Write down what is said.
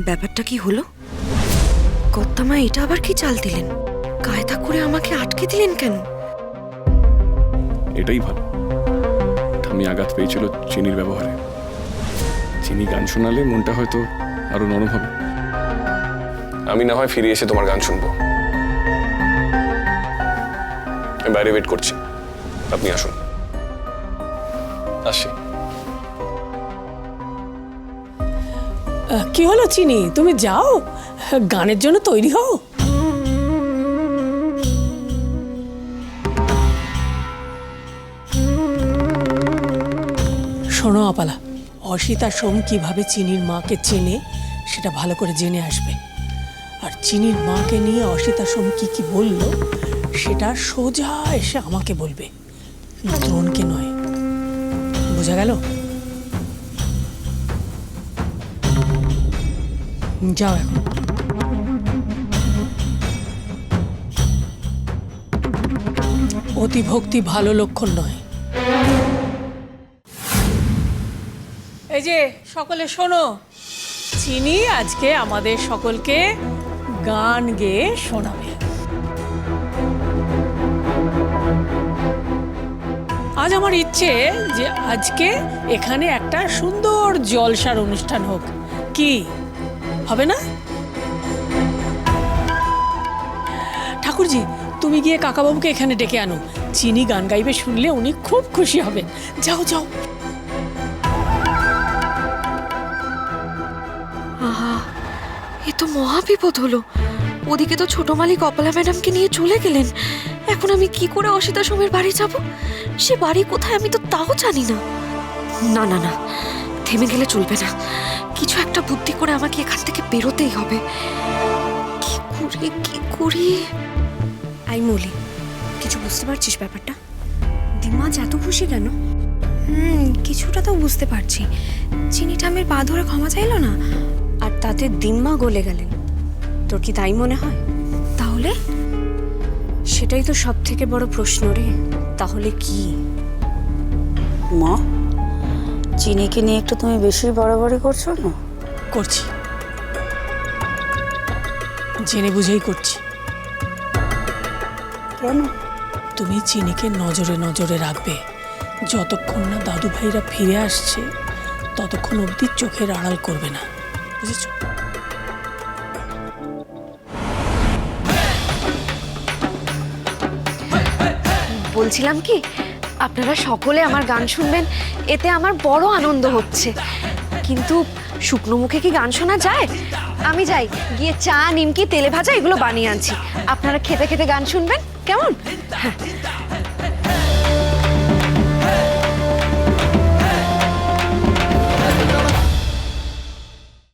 ব্যাপারটা কি হলো? কর্তামা, এটা আবার কি চাল দিলেন? কায়দা করে আমাকে আটকে দিলেন কেন? এটাই ভালো। ঠামি আঘাত পেয়েছিল চিনির ব্যবহারে। চিনি গান শোনালে মনটা হয়তো আরও নরম হবে। আমি না হয় ফিরে এসে তোমার গান শুনব। আমি বাইরে ওয়েট করছি। আপনি আসুন। আসি কি হলো চিনি? তুমি যাও। গানের জন্য তৈরি হও। শোনো আপালা অসিতা সোম কীভাবে চিনির মাকে চেনে, সেটা ভালো করে জেনে আসবে। আর চিনির মাকে নিয়ে অসিতা সোম কি কি বলল, সেটা সোজা এসে আমাকে বলবে। দ্রোণকে নয়। বোঝা গেল? যাও এখন। অতিভক্তি ভালো লক্ষণ নয়। এই যে, সকলে শোনো। চিনি আজকে আমাদের সকলকে গান গেয়ে শোনাবে। আজ আমার ইচ্ছে যে আজকে এখানে একটা সুন্দর জলসার অনুষ্ঠান হোক। কি? হবে না? ঠাকুরজি, তুমি গিয়ে কাকাবাবুকে এখানে ডেকে আনো। চিনি গান গাইবে শুনলে উনি খুব খুশি হবেন। যাও যাও। আহা, এ তো মহা বিপদ হলো। ওদিকে তো ছোট মালিক অপলা ম্যাডামকে নিয়ে চলে গেলেন। এখন আমি কি করে অসিতা সোমের বাড়ি যাব? সে বাড়ি কোথায় আমি তো তাও জানি না। না না না, থেমে গেলে চলবে না। কিছু একটা বুদ্ধি করে আমাকে এখান থেকে বেরোতেই হবে। কি করি কি করি? আই মলি, কিছু বুঝতে পারছিস ব্যাপারটা? দিমাজ এত খুশি কেন? হুম, কিছুটা তো বুঝতে পারছি। চিনিটা আমি পা ধরে ক্ষমা চাইলো না, আর তাতে দিম্মা গলে গেলেন। তোর কি তাই মনে হয়? তাহলে? সেটাই তো সব থেকে বড় প্রশ্ন রে। তাহলে কি? মা? চিনিকে নিয়ে একটু তুমি বেশি বাড়াবাড়ি করছ না? করছি। জেনে বুঝেই করছি। কেন? তুমি চিনিকে নজরে নজরে রাখবে। যতক্ষণ না দাদু ভাইরা ফিরে আসছে ততক্ষণ অবধি চোখের আড়াল করবে না। বুঝেছ? বলছিলাম কি আপনারা সকলে আমার গান শুনবেন, এতে আমার বড় আনন্দ হচ্ছে। কিন্তু শুকনো মুখে কি গান শোনা যায়? আমি যাই, গিয়ে চা, নিমকি, তেলে ভাজা এগুলো বানিয়ে আনছি। আপনারা খেতে খেতে গান শুনবেন? কেমন? হ্যাঁ।